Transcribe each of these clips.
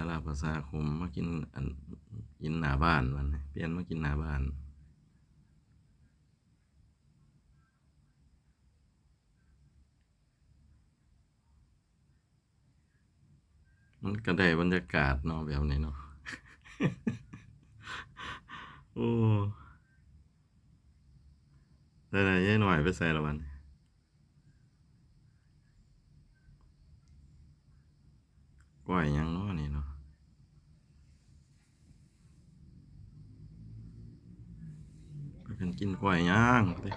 าราภาษาคมมากินอันกินหน้าบ้านวันเปลี่ยนมากินหน้าบ้านมันก็ได้บรรยากาศเนาะแบบนี้เนาะ โอ้ได้ไหนยายหน่อยไปใส่ละวัน ก้อยยังเนาะนี่เนาะไปกันกินก้อยย่างเด้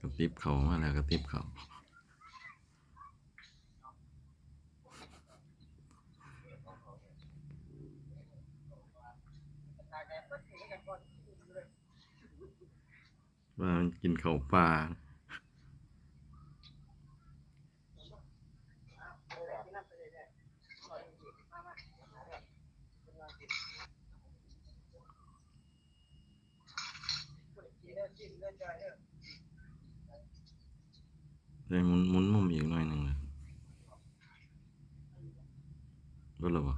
กระติบเขามาแล้วกระติบเขาว่ามันกินเขาปลาเลยหมุนหมุนมุมอีกหน่อยหนึ่งเลยก็หรอวะ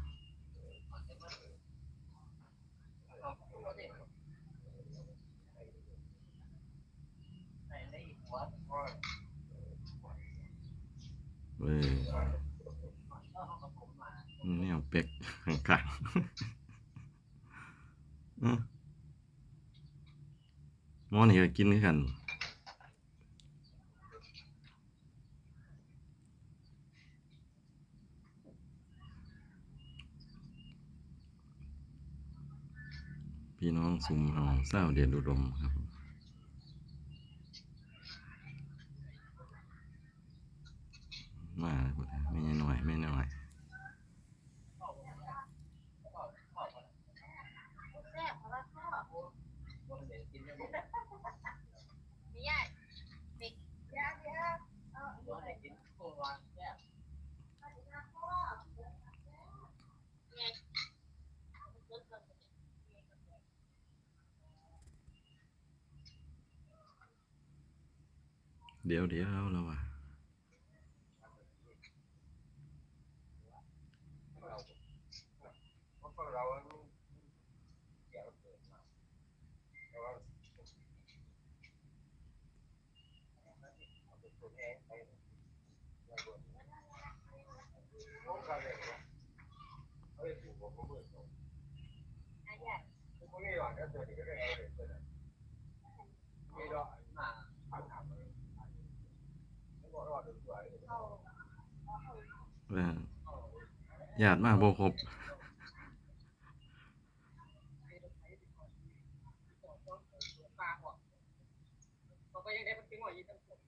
เว้ยแนวเป็กข้างๆอื้อหมอนี่ก็กินกัน พี่น้องสุมเอาเศร้าเดียดดุดมครับ มาแล้วพุ่นน่ะไม่น้อยไม่น้อย เดี๋ยวเดี๋ยวแล้วว่ะ ว่าญาติมาบ่ครบก็ยังได้มันทิ้งไว้ยี่ตั้งผม